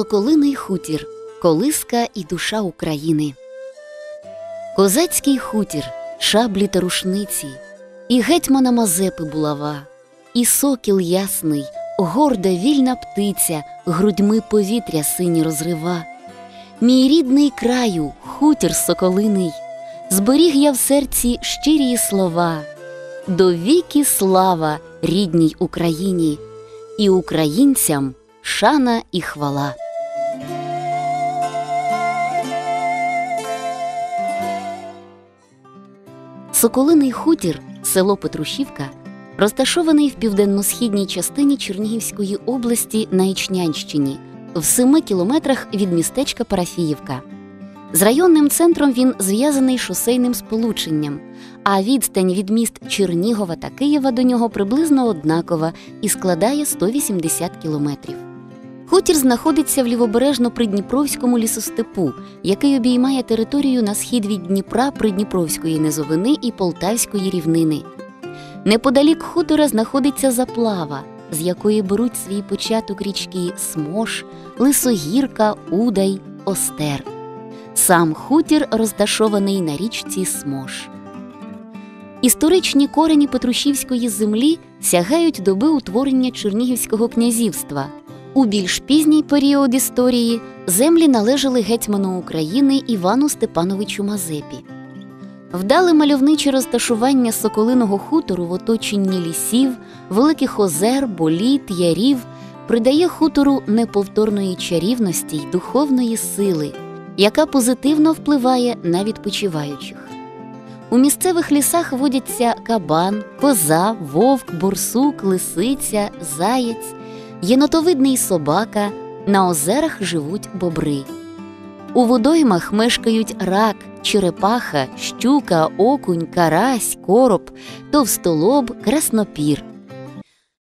Соколиний хутір, колиска і душа України. Козацький хутір, шаблі та рушниці, і гетьмана Мазепи булава, і сокіл ясний, горда вільна птиця, грудьми повітря сині розрива. Мій рідний краю, хутір соколиний, зберіг я в серці щирі слова. До віки слава рідній Україні, і українцям шана і хвала. Соколиний хутір, село Петрушівка, розташований в південно-східній частині Чернігівської області на Ічнянщині, в семи кілометрах від містечка Парафіївка. З районним центром він зв'язаний шосейним сполученням, а відстань від міст Чернігова та Києва до нього приблизно однакова і складає 180 кілометрів. Хутір знаходиться в лівобережно-придніпровському лісостепу, який обіймає територію на схід від Дніпра Придніпровської низовини і Полтавської рівнини. Неподалік хутора знаходиться заплава, з якої беруть свій початок річки Смош, Лисогірка, Удай, Остер. Сам хутір розташований на річці Смош. Історичні корені Петрушівської землі сягають доби утворення Чернігівського князівства. У більш пізній період історії землі належали гетьману України Івану Степановичу Мазепі. Вдале мальовниче розташування соколиного хутору в оточенні лісів, великих озер, боліт, ярів придає хутору неповторної чарівності й духовної сили, яка позитивно впливає на відпочиваючих. У місцевих лісах водяться кабан, коза, вовк, борсук, лисиця, заєць, єнотовидний собака, на озерах живуть бобри. У водоймах мешкають рак, черепаха, щука, окунь, карась, короб, товстолоб, краснопір.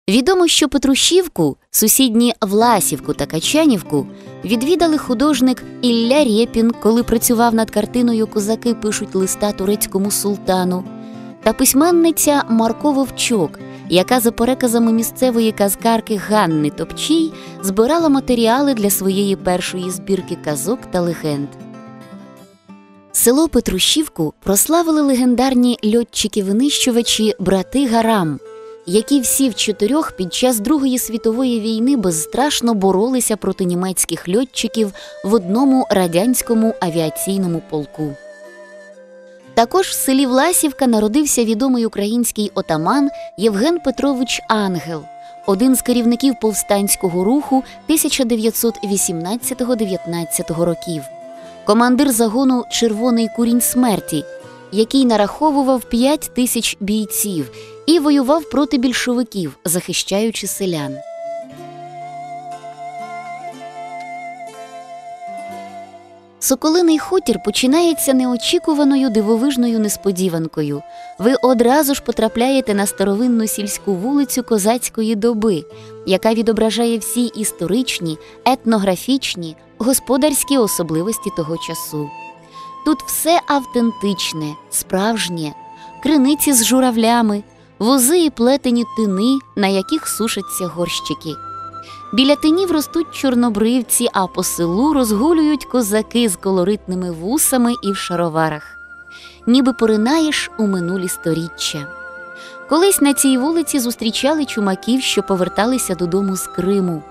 Відомо, що Петрушівку, сусідні Власівку та Качанівку відвідали художник Ілля Рєпін, коли працював над картиною Козаки пишуть листа турецькому султану, та письменниця Марко Вовчок, яка за переказами місцевої казкарки Ганни Топчій збирала матеріали для своєї першої збірки казок та легенд. Село Петрушівку прославили легендарні льотчики-винищувачі брати Гарам, які всі в чотирьох під час Другої світової війни безстрашно боролися проти німецьких льотчиків в одному радянському авіаційному полку. Також в селі Власівка народився відомий український отаман Євген Петрович Ангел, один з керівників повстанського руху 1918-19 років, командир загону Червоний курінь смерті, який нараховував 5 тисяч бійців і воював проти більшовиків, захищаючи селян. Соколиний хутір починається неочікуваною дивовижною несподіванкою. Ви одразу ж потрапляєте на старовинну сільську вулицю козацької доби, яка відображає всі історичні, етнографічні, господарські особливості того часу. Тут все автентичне, справжнє, криниці з журавлями, вози і плетені тини, на яких сушаться горщики. Біля тинів ростуть чорнобривці, а по селу розгулюють козаки з колоритними вусами і в шароварах. Ніби поринаєш у минулі сторіччя. Колись на цій вулиці зустрічали чумаків, що поверталися додому з Криму,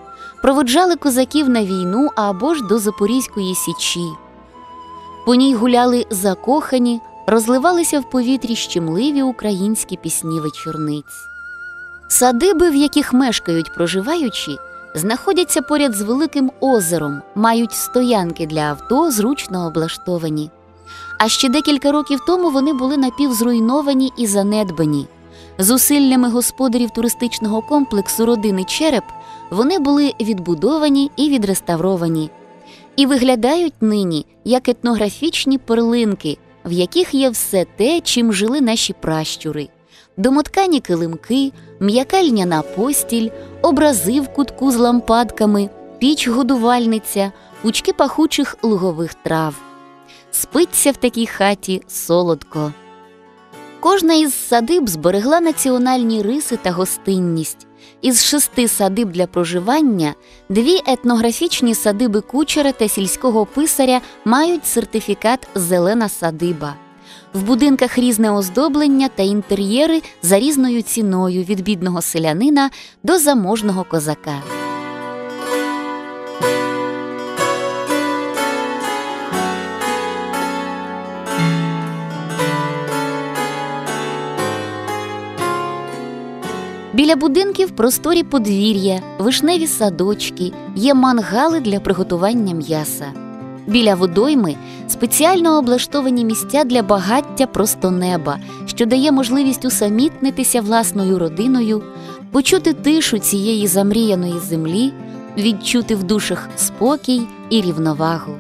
проводжали козаків на війну або ж до Запорізької січі. По ній гуляли закохані, розливалися в повітрі щемливі українські пісні вечорниць. Садиби, в яких мешкають проживаючі, знаходяться поряд з великим озером, мають стоянки для авто, зручно облаштовані. А ще декілька років тому вони були напівзруйновані і занедбані. Зусиллями господарів туристичного комплексу родини Череп вони були відбудовані і відреставровані, і виглядають нині як етнографічні перлинки, в яких є все те, чим жили наші пращури домоткані килимки, м'яка льняна постіль, образи в кутку з лампадками, піч годувальниця, пучки пахучих лугових трав. Спиться в такій хаті солодко. Кожна із садиб зберегла національні риси та гостинність. Із шести садиб для проживання дві етнографічні садиби кучера та сільського писаря мають сертифікат Зелена садиба. В будинках різне оздоблення та інтер'єри за різною ціною від бідного селянина до заможного козака. Біля будинків просторі подвір'я, вишневі садочки, є мангали для приготування м'яса. Біля водойми спеціально облаштовані місця для багаття просто неба, що дає можливість усамітнитися власною родиною, почути тишу цієї замріяної землі, відчути в душах спокій і рівновагу.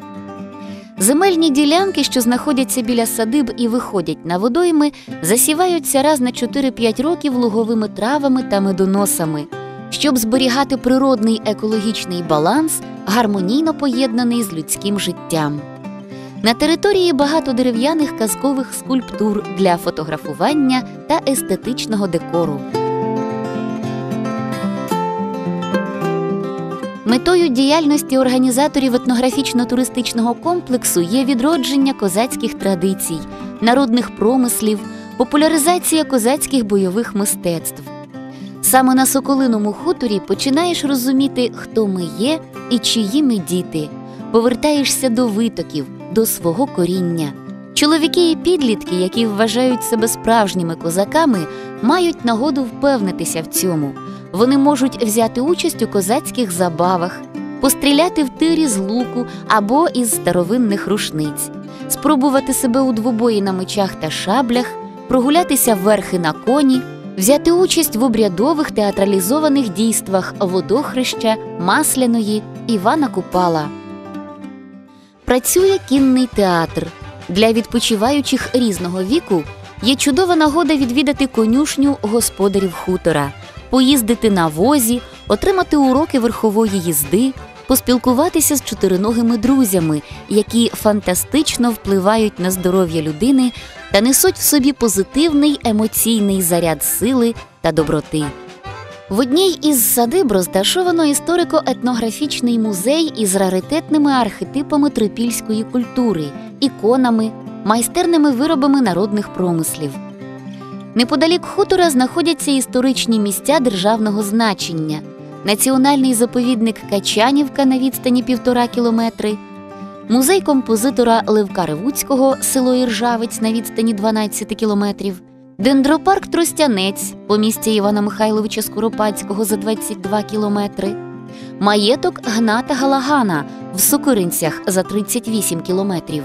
Земельні ділянки, що знаходяться біля садиб і виходять на водойми, засіваються раз на 4-5 років луговими травами та медоносами, щоб зберігати природний екологічний баланс, гармонійно поєднаний з людським життям. На території багато дерев'яних казкових скульптур для фотографування та естетичного декору. Метою діяльності організаторів етнографічно-туристичного комплексу є відродження козацьких традицій, народних промислів, популяризація козацьких бойових мистецтв. Саме на Соколиному хуторі починаєш розуміти, хто ми є і чиї ми діти, повертаєшся до витоків, до свого коріння. Чоловіки і підлітки, які вважають себе справжніми козаками, мають нагоду впевнитися в цьому. Вони можуть взяти участь у козацьких забавах, постріляти в тирі з луку або із старовинних рушниць, спробувати себе у двобої на мечах та шаблях, прогулятися верхи на коні, взяти участь в обрядових театралізованих дійствах водохреща, масляної, Івана Купала. Працює кінний театр. Для відпочиваючих різного віку є чудова нагода відвідати конюшню господарів хутора поїздити на возі, отримати уроки верхової їзди, поспілкуватися з чотириногими друзями, які фантастично впливають на здоров'я людини та несуть в собі позитивний емоційний заряд сили та доброти. В одній із садиб розташовано історико-етнографічний музей із раритетними архетипами трипільської культури, іконами, майстерними виробами народних промислів. Неподалік хутора знаходяться історичні місця державного значення, національний заповідник Качанівка на відстані півтора кілометри, музей композитора Левка Ревуцького, село Іржавець на відстані 12 кілометрів, дендропарк Тростянець по місті Івана Михайловича Скоропадського за 22 кілометри, маєток Гната Галагана в Сокиринцях за 38 кілометрів.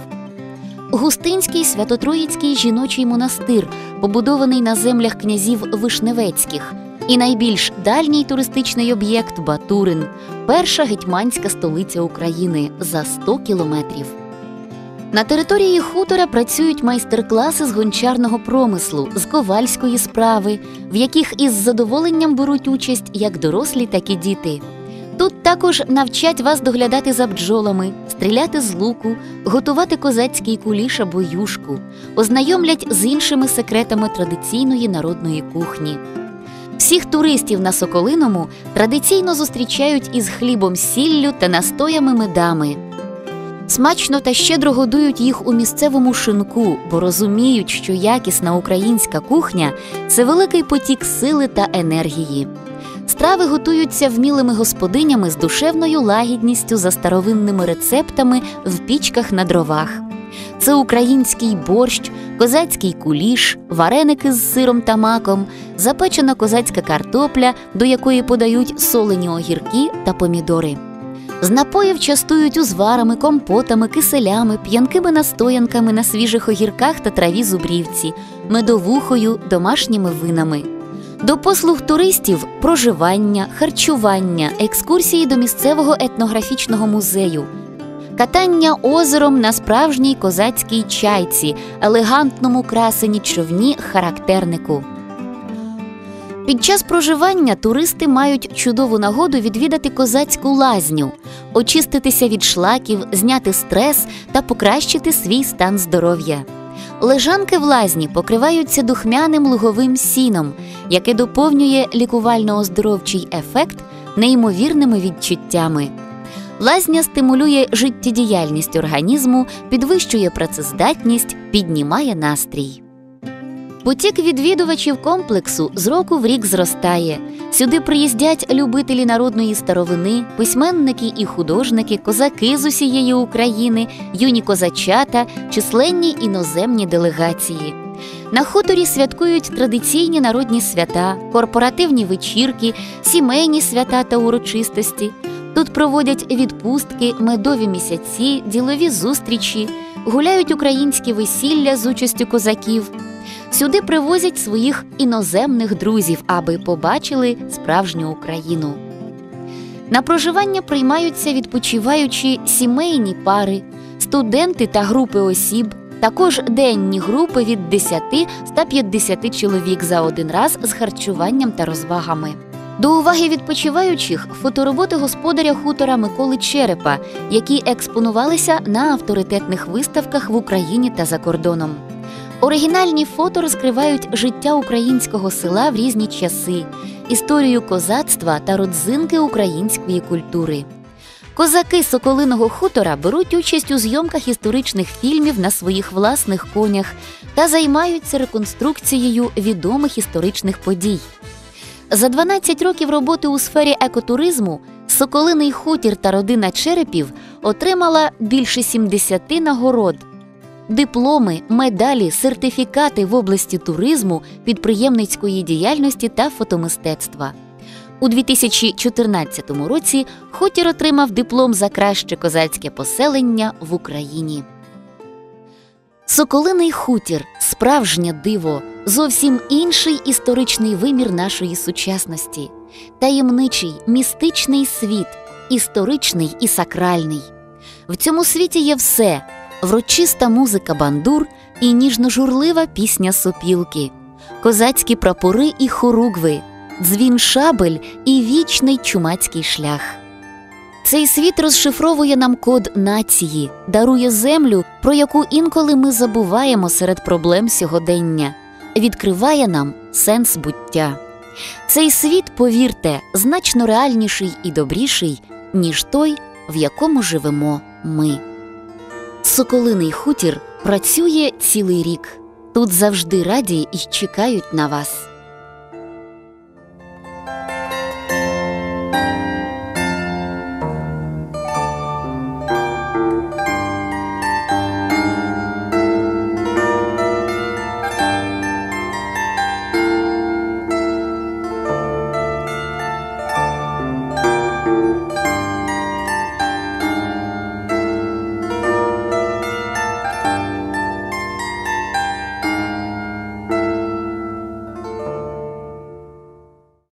Густинський Святотроїцький жіночий монастир, побудований на землях князів Вишневецьких, і найбільш дальній туристичний об'єкт Батурин, перша гетьманська столиця України за 100 кілометрів. На території хутора працюють майстер-класи з гончарного промислу, з ковальської справи, в яких із задоволенням беруть участь як дорослі, так і діти. Тут також навчать вас доглядати за бджолами, стріляти з луку, готувати козацький куліш або юшку, ознайомлять з іншими секретами традиційної народної кухні. Всіх туристів на Соколиному традиційно зустрічають із хлібом сіллю та настоями медами. Смачно та щедро годують їх у місцевому шинку, бо розуміють, що якісна українська кухня це великий потік сили та енергії. Страви готуються вмілими господинями з душевною лагідністю за старовинними рецептами в пічках на дровах. Це український борщ, козацький куліш, вареники з сиром та маком, запечена козацька картопля, до якої подають солені огірки та помідори. З напоїв частують узварами, компотами, киселями, п'янкими настоянками на свіжих огірках та траві зубрівці, медовухою, домашніми винами. До послуг туристів проживання, харчування, екскурсії до місцевого етнографічного музею, катання озером на справжній козацькій чайці, елегантному красені човні характернику. Під час проживання туристи мають чудову нагоду відвідати козацьку лазню, очиститися від шлаків, зняти стрес та покращити свій стан здоров'я. Лежанки в лазні покриваються духмяним луговим сіном, яке доповнює лікувально-оздоровчий ефект неймовірними відчуттями. Лазня стимулює життєдіяльність організму, підвищує працездатність, піднімає настрій. Потік відвідувачів комплексу з року в рік зростає. Сюди приїздять любителі народної старовини, письменники і художники, козаки з усієї України, юні козачата, численні іноземні делегації. На хуторі святкують традиційні народні свята, корпоративні вечірки, сімейні свята та урочистості. Тут проводять відпустки, медові місяці, ділові зустрічі, гуляють українські весілля з участю козаків. Сюди привозять своїх іноземних друзів, аби побачили справжню Україну. На проживання приймаються відпочиваючі сімейні пари, студенти та групи осіб, також денні групи від 10-150 чоловік за один раз з харчуванням та розвагами. До уваги відпочиваючих фотороботи господаря хутора Миколи Черепа, які експонувалися на авторитетних виставках в Україні та за кордоном. Оригінальні фото розкривають життя українського села в різні часи, історію козацтва та родзинки української культури. Козаки Соколиного хутора беруть участь у зйомках історичних фільмів на своїх власних конях та займаються реконструкцією відомих історичних подій. За 12 років роботи у сфері екотуризму Соколиний хутір та родина черепів отримала більше 70 нагород. Дипломи, медалі, сертифікати в області туризму, підприємницької діяльності та фотомистецтва. У 2014 році хутір отримав диплом за краще козацьке поселення в Україні. Соколиний хутір справжнє диво, зовсім інший історичний вимір нашої сучасності, таємничий, містичний світ, історичний і сакральний. В цьому світі є все врочиста музика бандур і ніжно-журлива пісня сопілки, козацькі прапори і хоругви, дзвін шабель і вічний чумацький шлях. Цей світ розшифровує нам код нації, дарує землю, про яку інколи ми забуваємо серед проблем сьогодення, відкриває нам сенс буття. Цей світ, повірте, значно реальніший і добріший, ніж той, в якому живемо ми. Соколиний хутір працює цілий рік. Тут завжди раді і чекають на вас.